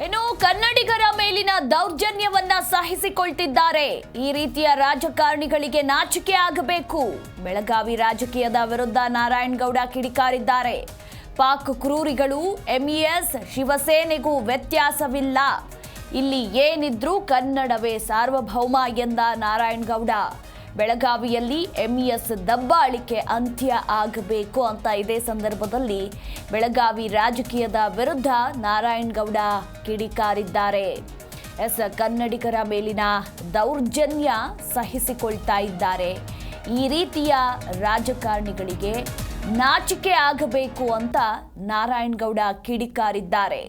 ಇನ್ನು ಕನ್ನಡಿಗರ ಮೇಲಿನ ದೌರ್ಜನ್ಯವನ್ನ ಸಹಿಸಿಕೊಳ್ತಿದ್ದಾರೆ. ಈ ರೀತಿಯ ರಾಜಕಾರಣಿಗಳಿಗೆ ನಾಚಿಕೆ ಆಗಬೇಕು. ಬೆಳಗಾವಿ ರಾಜಕೀಯದ ವಿರುದ್ಧ ನಾರಾಯಣಗೌಡ ಕಿಡಿಕಾರಿದ್ದಾರೆ. ಪಾಕ್ ಕ್ರೂರಿಗಳು ಎಂಇಎಸ್ ಶಿವಸೇನೆಗೂ ವ್ಯತ್ಯಾಸವಿಲ್ಲ. ಇಲ್ಲಿ ಏನಿದ್ರೂ ಕನ್ನಡವೇ ಸಾರ್ವಭೌಮ ಎಂದ ನಾರಾಯಣಗೌಡ ಬೆಳಗಾವಿಯಲ್ಲಿ ಎಂಇಎಸ್ ದಬ್ಬಾಳಿಕೆ ಅಂತ್ಯ ಆಗಬೇಕು ಅಂತ ಇದೇ ಸಂದರ್ಭದಲ್ಲಿ ಬೆಳಗಾವಿ ರಾಜಕೀಯದ ವಿರುದ್ಧ ನಾರಾಯಣಗೌಡ ಕಿಡಿಕಾರಿದ್ದಾರೆ. ಎಸ್ ಕನ್ನಡಿಗರ ಮೇಲಿನ ದೌರ್ಜನ್ಯ ಸಹಿಸಿಕೊಳ್ತಾ ಇದ್ದಾರೆ. ಈ ರೀತಿಯ ರಾಜಕಾರಣಿಗಳಿಗೆ ನಾಚಿಕೆ ಆಗಬೇಕು ಅಂತ ನಾರಾಯಣಗೌಡ ಕಿಡಿಕಾರಿದ್ದಾರೆ.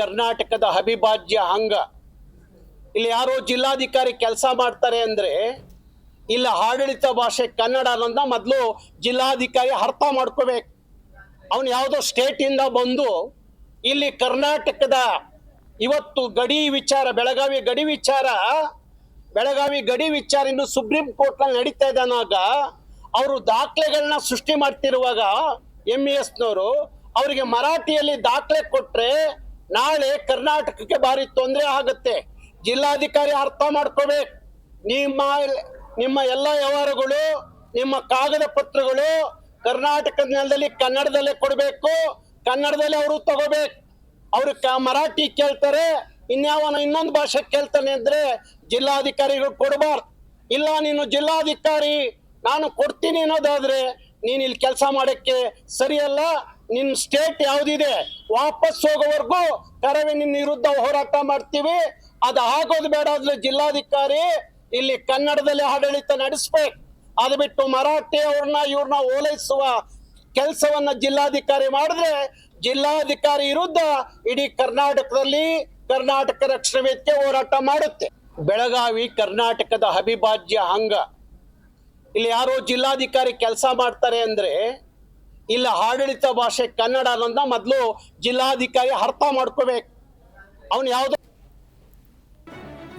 ಕರ್ನಾಟಕದ ಅವಿಭಾಜ್ಯ ಅಂಗ ಇಲ್ಲಿ ಯಾರೋ ಜಿಲ್ಲಾಧಿಕಾರಿ ಕೆಲಸ ಮಾಡ್ತಾರೆ ಅಂದ್ರೆ, ಇಲ್ಲ ಆಡಳಿತ ಭಾಷೆ ಕನ್ನಡ ಅನ್ನೋದನ್ನ ಮೊದಲು ಜಿಲ್ಲಾಧಿಕಾರಿ ಅರ್ಥ ಮಾಡ್ಕೋಬೇಕು. ಅವನು ಯಾವುದೋ ಸ್ಟೇಟಿಂದ ಬಂದು ಇಲ್ಲಿ ಕರ್ನಾಟಕದ ಇವತ್ತು ಗಡಿ ವಿಚಾರ, ಬೆಳಗಾವಿ ಗಡಿ ವಿಚಾರ, ಬೆಳಗಾವಿ ಗಡಿ ವಿಚಾರ ಇನ್ನು ಸುಪ್ರೀಂ ಕೋರ್ಟ್ನಲ್ಲಿ ನಡೀತಾ ಇದ್ದಾನಾಗ ಅವರು ದಾಖಲೆಗಳನ್ನ ಸೃಷ್ಟಿ ಮಾಡ್ತಿರುವಾಗ ಎಂ ಇ ಎಸ್ನವರು ಅವರಿಗೆ ಮರಾಠಿಯಲ್ಲಿ ದಾಖಲೆ ಕೊಟ್ರೆ ನಾಳೆ ಕರ್ನಾಟಕಕ್ಕೆ ಭಾರಿ ತೊಂದರೆ ಆಗುತ್ತೆ. ಜಿಲ್ಲಾಧಿಕಾರಿ ಅರ್ಥ ಮಾಡ್ಕೋಬೇಕು. ನಿಮ್ಮ ನಿಮ್ಮ ಎಲ್ಲ ವ್ಯವಹಾರಗಳು, ನಿಮ್ಮ ಕಾಗದ ಪತ್ರಗಳು ಕರ್ನಾಟಕದ ನೆಲದಲ್ಲಿ ಕನ್ನಡದಲ್ಲೇ ಕೊಡಬೇಕು. ಕನ್ನಡದಲ್ಲೇ ಅವರು ತಗೋಬೇಕು. ಅವರು ಕ- ಮರಾಠಿ ಕೇಳ್ತಾರೆ, ಇನ್ಯಾವನ ಇನ್ನೊಂದು ಭಾಷೆ ಕೇಳ್ತಾನೆ ಅಂದ್ರೆ ಜಿಲ್ಲಾಧಿಕಾರಿಗಳು ಕೊಡಬಾರ್ದು. ಇಲ್ಲ, ನೀನು ಜಿಲ್ಲಾಧಿಕಾರಿ, ನಾನು ಕೊಡ್ತೀನಿ ಅನ್ನೋದಾದ್ರೆ ನೀನ್ ಇಲ್ಲಿ ಕೆಲಸ ಮಾಡಕ್ಕೆ ಸರಿಯಲ್ಲ. ನಿನ್ ಸ್ಟೇಟ್ ಯಾವ್ದಿದೆ? ವಾಪಸ್ ಹೋಗೋವರೆಗೂ ಕರವೇ ನಿನ್ನ ವಿರುದ್ಧ ಹೋರಾಟ ಮಾಡ್ತೀವಿ. ಅದು ಆಗೋದು ಬೇಡ ಆದ್ರೆ ಜಿಲ್ಲಾಧಿಕಾರಿ ಇಲ್ಲಿ ಕನ್ನಡದಲ್ಲಿ ಆಡಳಿತ ನಡೆಸ್ಬೇಕು. ಅದು ಬಿಟ್ಟು ಮರಾಠಿ ಅವ್ರನ್ನ, ಇವ್ರನ್ನ ಓಲೈಸುವ ಕೆಲಸವನ್ನ ಜಿಲ್ಲಾಧಿಕಾರಿ ಮಾಡಿದ್ರೆ ಜಿಲ್ಲಾಧಿಕಾರಿ ವಿರುದ್ಧ ಇಡೀ ಕರ್ನಾಟಕದಲ್ಲಿ ಕರ್ನಾಟಕ ರಕ್ಷಣಾ ವೇದಿಕೆ ಹೋರಾಟ ಮಾಡುತ್ತೆ. ಬೆಳಗಾವಿ ಕರ್ನಾಟಕದ ಅವಿಭಾಜ್ಯ ಅಂಗ. ಇಲ್ಲಿ ಯಾರೋ ಜಿಲ್ಲಾಧಿಕಾರಿ ಕೆಲಸ ಮಾಡ್ತಾರೆ ಅಂದ್ರೆ ಇಲ್ಲ ಆಡಳಿತ ಭಾಷೆ ಕನ್ನಡ ಅನ್ನೋದನ್ನ ಮೊದಲು ಜಿಲ್ಲಾಧಿಕಾರಿ ಅರ್ಥ ಮಾಡ್ಕೋಬೇಕು. ಅವನು ಯಾವ್ದೋ